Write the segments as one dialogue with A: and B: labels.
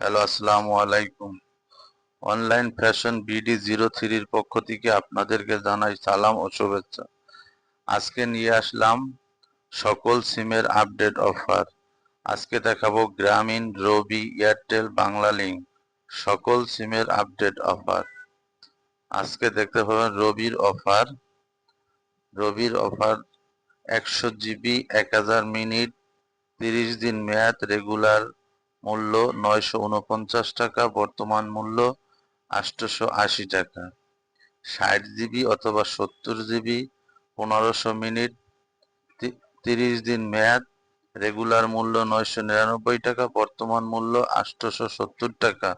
A: Hello, আসসালামু আলাইকুম। Online fashion BD zero থ্রির পক্ষ থেকে আপনাদেরকে জানাই সালাম ও শুভেচ্ছা। আজকে নিয়ে আসলাম সকল সিমের আপডেট অফার। আজকে দেখাবো গ্রামীণ রবি এয়ারটেল বাংলা লিঙ্ক, সকল সিমের আপডেট অফার। আজকে দেখতে পাবেন রবির অফার। রবির অফার একশো জিবি, এক হাজার মিনিট, তিরিশ দিন মেয়াদ, রেগুলার মূল্য নয়শো উনপঞ্চাশ টাকা, বর্তমান মূল্য আটশোশো আশি টাকা। ষাট জিবি অথবা সত্তর জিবি, পনেরোশো মিনিট তিরিশ দিন মেয়াদ, রেগুলার মূল্য নয়শো নিরানব্বই টাকা, বর্তমান মূল্য আটশোশো সত্তর টাকা।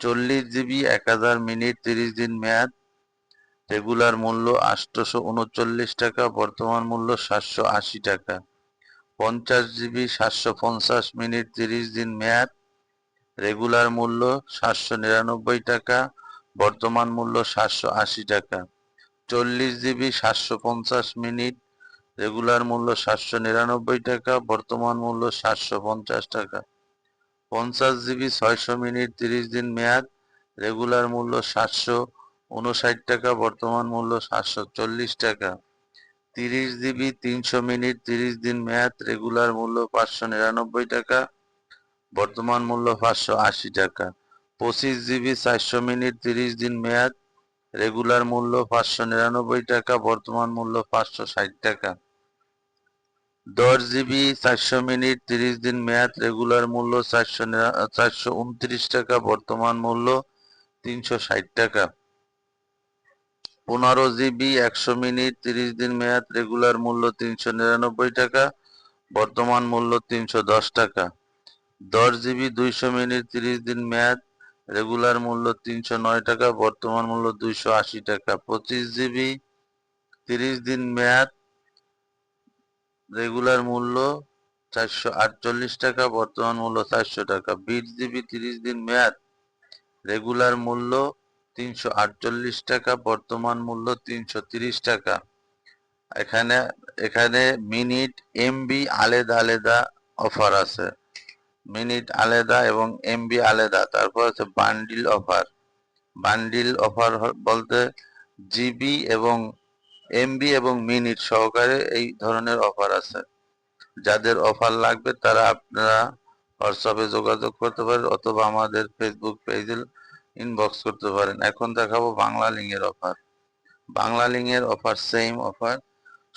A: চল্লিশ জিবি এক হাজার মিনিট, তিরিশ দিন মেয়াদ, রেগুলার মূল্য আটশোশো উনচল্লিশ টাকা, বর্তমান মূল্য সাতশো আশি টাকা। পঞ্চাশ জিবি, সাতশো পঞ্চাশ মিনিট, তিরিশ দিন মেয়াদ। রেগুলার মূল্য সাতশো নিরানব্বই টাকা, বর্তমান মূল্য সাতশো আশি টাকা। চল্লিশ জিবি, সাতশো পঞ্চাশ মিনিট, রেগুলার মূল্য সাতশো নিরানব্বই টাকা, বর্তমান মূল্য সাতশো পঞ্চাশ টাকা। পঞ্চাশ জিবি, ছয়শো মিনিট, তিরিশ দিন মেয়াদ, রেগুলার মূল্য সাতশো উনষাট টাকা, বর্তমান মূল্য সাতশো চল্লিশ টাকা। তিরিশ জিবি, তিনশো মিনিট, তিরিশ দিন মেয়াদ, রেগুলার মূল্য পাঁচশো নিরানব্বই টাকা, বর্তমান মূল্য পাঁচশো আশি টাকা। পঁচিশ জিবি, চারশো মিনিট, তিরিশ দিন মেয়াদ, রেগুলার মূল্য পাঁচশো নিরানব্বই টাকা, বর্তমান মূল্য পাঁচশো ষাট টাকা। দশ জিবি, চারশো মিনিট, তিরিশ দিন মেয়াদ, রেগুলার মূল্য চারশো চারশো উনত্রিশ টাকা, বর্তমান মূল্য তিনশো ষাট টাকা। পনেরো জিবি, একশো মিনিট, তিরিশ দিন মেয়াদ, রেগুলার মূল্য তিনশো নিরানব্বই টাকা, বর্তমান মূল্য তিনশো দশ টাকা। দশ জিবি, দুইশো মিনিট, তিরিশ দিন মেয়াদ, রেগুলার মূল্য তিনশো নয় টাকা, বর্তমান মূল্য দুইশো আশি টাকা। পঁচিশ জিবি, তিরিশ দিন মেয়াদ, রেগুলার মূল্য চারশো আটচল্লিশ টাকা, বর্তমান মূল্য চারশো টাকা। বিশ জিবি, তিরিশ দিন মেয়াদ, রেগুলার মূল্য তিনশো আটচল্লিশ টাকা, বর্তমান মূল্য তিনশো তিরিশ টাকা। এখানে এখানে মিনিট এমবি আলাদা আলাদা অফার আছে। মিনিট আলাদা এবং এমবি আলাদা, তারপর আছে বান্ডিল অফার। বান্ডিল অফার বলতে জিবি এবং এমবি এবং মিনিট সহকারে এই ধরনের অফার আছে। যাদের অফার লাগবে, তারা আপনারা হোয়াটসঅ্যাপে যোগাযোগ করতে পারেন অথবা আমাদের ফেসবুক পেজে ইনবক্স করতে পারেন। এখন দেখাবো বাংলা লিঙ্কের অফার বাংলা লিঙ্কের অফার সেম অফার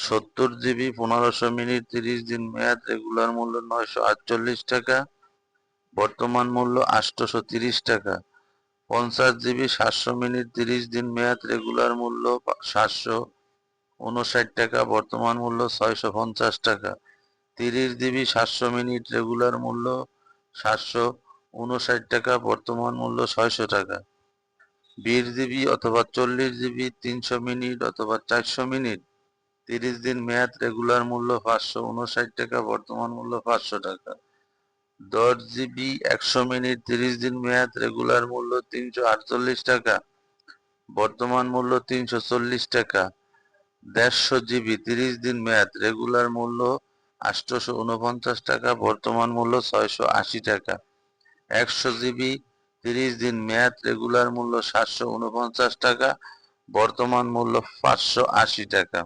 A: সত্তর জিবি পনেরোশো মিনিট, তিরিশ দিন মেয়াদ রেগুলার মূল্য নয়শো আটচল্লিশ টাকা। বর্তমান মূল্য আটশোশো তিরিশ টাকা। পঞ্চাশ জিবি সাতশো মিনিট, তিরিশ দিন মেয়াদ রেগুলার মূল্য সাতশো উনষাট টাকা। বর্তমান মূল্য ছয়শো পঞ্চাশ টাকা। তিরিশ জিবি সাতশো মিনিট রেগুলার মূল্য সাতশো উনষাট টাকা, বর্তমান মূল্য ছয়শো টাকা। বিশ জিবি অথবা চল্লিশ জিবি, তিনশো মিনিট অথবা চারশো মিনিট। তিরিশ দিন মেয়াদ, রেগুলার মূল্য পাঁচশো উনষাট টাকা, বর্তমান মূল্য পাঁচশো টাকা। দশ জিবি, একশো মিনিট, তিরিশ দিন মেয়াদ, রেগুলার মূল্য তিনশো আটচল্লিশ টাকা, বর্তমান মূল্য তিনশো চল্লিশ টাকা। দেড়শো জিবি, তিরিশ দিন মেয়াদ, রেগুলার মূল্য আটশোশো উনপঞ্চাশ টাকা, বর্তমান মূল্য ছয়শো আশি টাকা। একশো জিবি তিরিশ দিন মেয়াদ, রেগুলার মূল্য সাতশো উনপঞ্চাশ টাকা, বর্তমান মূল্য পাঁচশো আশি টাকা।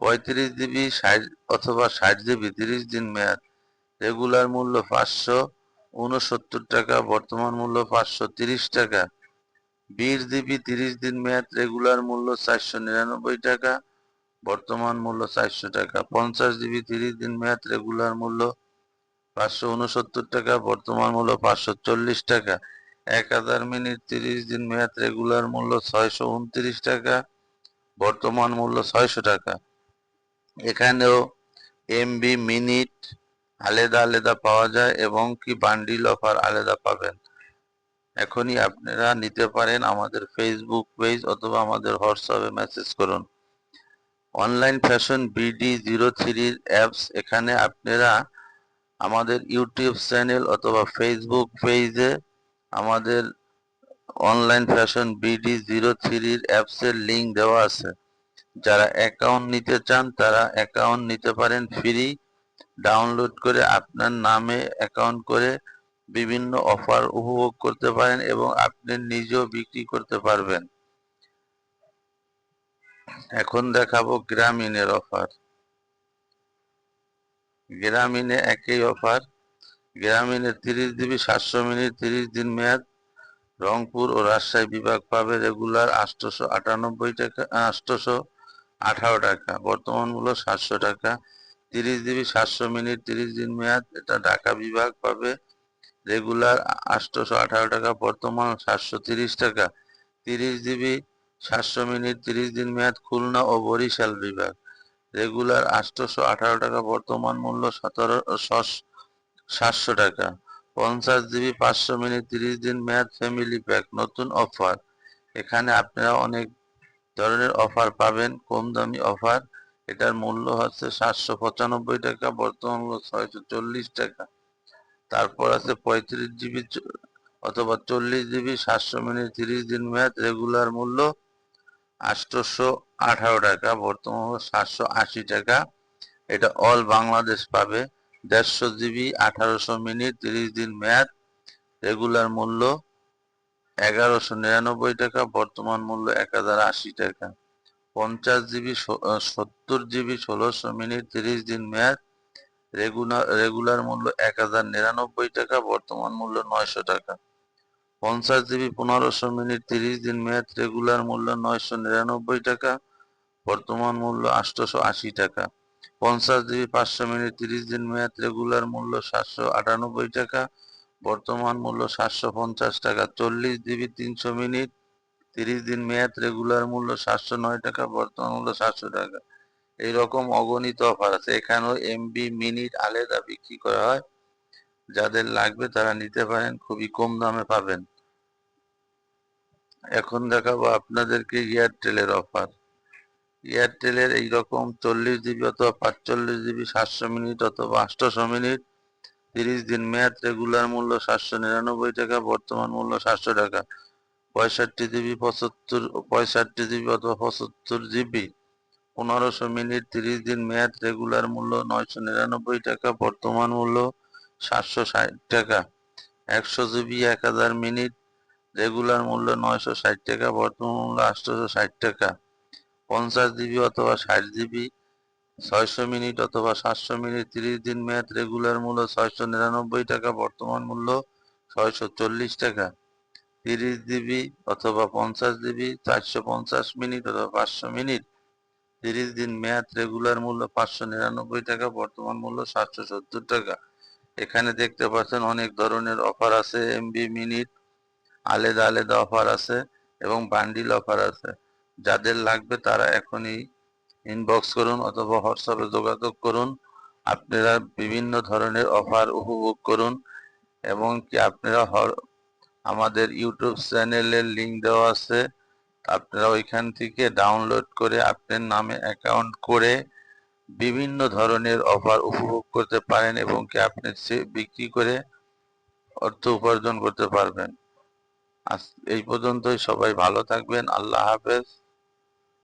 A: পঁয়ত্রিশ জিবি ষাট অথবা ষাট জিবি তিরিশ দিন মেয়াদ, রেগুলার মূল্য পাঁচশো উনসত্তর টাকা, বর্তমান মূল্য পাঁচশো তিরিশ টাকা। বিশ জিবি তিরিশ দিন মেয়াদ, রেগুলার মূল্য চারশো নিরানব্বই টাকা, বর্তমান মূল্য চারশো টাকা। পঞ্চাশ জিবি তিরিশ দিন মেয়াদ, রেগুলার মূল্য পাঁচশো উনসত্তর টাকা, বর্তমান মূল্য পাঁচশো চল্লিশ টাকা। এক হাজার মিনিট তিরিশ দিন মেয়াদ রেগুলার মূল্য ছয়শো উনত্রিশ টাকা, বর্তমান মূল্য ছয়শো টাকা। এখানেও এমবি মিনিট আলাদা আলাদা পাওয়া যায় এবং কি বান্ডিল অফার আলাদা পাবেন। এখনই আপনারা নিতে পারেন আমাদের ফেসবুক পেজ অথবা আমাদের হোয়াটসঅ্যাপে মেসেজ করুন। অনলাইন ফ্যাশন বিডি জিরো থ্রির অ্যাপস এখানে আপনারা আমাদের ইউটিউব চ্যানেল অথবা ফেসবুক পেজে আমাদের অনলাইন ফ্যাশন বিডি জিরো থ্রির অ্যাপসের লিঙ্ক দেওয়া আছে। যারা অ্যাকাউন্ট নিতে চান, তারা অ্যাকাউন্ট নিতে পারেন ফ্রি ডাউনলোড করে আপনার নামে অ্যাকাউন্ট করে বিভিন্ন অফার উপভোগ করতে পারেন এবং আপনি নিজেও বিক্রি করতে পারবেন। এখন দেখাবো গ্রামীণের অফার গ্রামীণে একই অফার। গ্রামীণে তিরিশ জিবি সাতশো মিনিট, তিরিশ দিন মেয়াদ। রংপুর ও রাজশাহী বিভাগ পাবে রেগুলার আটশোশো আটানব্বই টাকা আটশোশো আঠারো টাকা। বর্তমান মূল্য সাতশো টাকা। তিরিশ জিবি সাতশো মিনিট, তিরিশ দিন মেয়াদ। এটা ঢাকা বিভাগ পাবে রেগুলার আটশোশো আঠারো টাকা, বর্তমান সাতশো তিরিশ টাকা। তিরিশ জিবি সাতশো মিনিট, তিরিশ দিন মেয়াদ খুলনা ও বরিশাল বিভাগ। রেগুলার আটশোশো আঠারো টাকা, বর্তমান মূল্য সতেরো সাতশো টাকা। পঞ্চাশ জিবি, পাঁচশো মিনিট, তিরিশ দিন মেয়াদ, ফ্যামিলি প্যাক, নতুন অফার। এখানে আপনারা অনেক ধরনের অফার পাবেন, কম দামি অফার। এটার মূল্য হচ্ছে সাতশো পঁচানব্বই টাকা, বর্তমান মূল্য ছয়শো চল্লিশ টাকা। তারপর আছে পঁয়ত্রিশ জিবি, অথবা চল্লিশ জিবি, সাতশো মিনিট, তিরিশ দিন মেয়াদ, রেগুলার মূল্য আটশোশো আঠারো টাকা, বর্তমান মূল্য সাতশো আশি টাকা। এটা অল বাংলাদেশ পাবে। দেড়শো জিবি আঠারোশো মিনিট, তিরিশ দিন মেয়াদ রেগুলার মূল্য এগারোশো নিরানব্বই টাকা, বর্তমান মূল্য এক হাজার আশি টাকা। পঞ্চাশ জিবি সত্তর জিবি ষোলোশো মিনিট, তিরিশ দিন মেয়াদ রেগুলার রেগুলার মূল্য এক হাজার নিরানব্বই টাকা, বর্তমান মূল্য নয়শো টাকা। পঞ্চাশ জিবি পনেরোশো মিনিট, তিরিশ দিন মেয়াদ রেগুলার মূল্য নয়শো নিরানব্বই টাকা। বর্তমান মূল্য আটশোশো আশি টাকা। পঞ্চাশ জিবি পাঁচশো মিনিট তিরিশ দিন মেয়াদ রেগুলার মূল্য সাতশো আটানব্বই টাকা। বর্তমান মূল্য সাতশো পঞ্চাশ টাকা। চল্লিশ জিবি তিনশো মিনিট তিরিশ দিন মেয়াদ রেগুলার মূল্য সাতশো নয় টাকা। বর্তমান মূল্য সাতশো টাকা। এইরকম অগণিত অফার আছে। এখানেও এমবি মিনিট আলাদা বিক্রি করা হয়। যাদের লাগবে তারা নিতে পারেন, খুবই কম দামে পাবেন। এখন দেখাবো আপনাদেরকে এয়ারটেলের অফার। এয়ারটেলের এইরকম চল্লিশ জিবি অথবা পাঁচচল্লিশ জিবি সাতশো মিনিট অথবা আটশোশো মিনিট। তিরিশ দিন মেয়াদ, রেগুলার মূল্য সাতশো নিরানব্বই টাকা, বর্তমান মূল্য সাতশো টাকা। পঁয়ষট্টি জিবি, পঁচাত্তর, পঁয়ষট্টি জিবি অথবা পঁচাত্তর জিবি। পনেরোশো মিনিট, তিরিশ দিন মেয়াদ, রেগুলার মূল্য নয়শো নিরানব্বই টাকা, বর্তমান মূল্য সাতশো ষাট টাকা। একশো জিবি, এক হাজার মিনিট, রেগুলার মূল্য নয়শো ষাট টাকা, বর্তমান মূল্য আটশোশো ষাট টাকা। পঞ্চাশ জিবি অথবা ষাট জিবি, ছয়শো মিনিট অথবা সাতশো মিনিট, তিরিশ দিন মেয়াদ রেগুলার মূল্য ছয়শো নিরানব্বই টাকা, বর্তমান মূল্য ছয়শো চল্লিশ টাকা। তিরিশ জিবি অথবা পঞ্চাশ জিবি, চারশো পঞ্চাশ মিনিট অথবা পাঁচশো মিনিট। তিরিশ দিন মেয়াদ রেগুলার মূল্য পাঁচশো নিরানব্বই টাকা, বর্তমান মূল্য সাতশো সত্তর টাকা। এখানে দেখতে পাচ্ছেন অনেক ধরনের অফার আছে, এমবি মিনিট, আলাদা আলাদা অফার আছে এবং বান্ডিল অফার আছে। যাদের লাগবে তারা এখনই ইনবক্স করুন অথবা হোয়াটসঅ্যাপে যোগাযোগ করুন। আপনারা বিভিন্ন ধরনের অফার উপভোগ করুন এবং কি আপনারা আমাদের ইউটিউব চ্যানেলের লিংক দেওয়া আছে। আপনারা ওইখান থেকে ডাউনলোড করে আপনার নামে অ্যাকাউন্ট করে বিভিন্ন ধরনের অফার উপভোগ করতে পারেন এবং কি আপনি বিক্রি করে অর্থ উপার্জন করতে পারবেন। এই পর্যন্তই সবাই ভালো থাকবেন। আল্লাহ হাফেজ।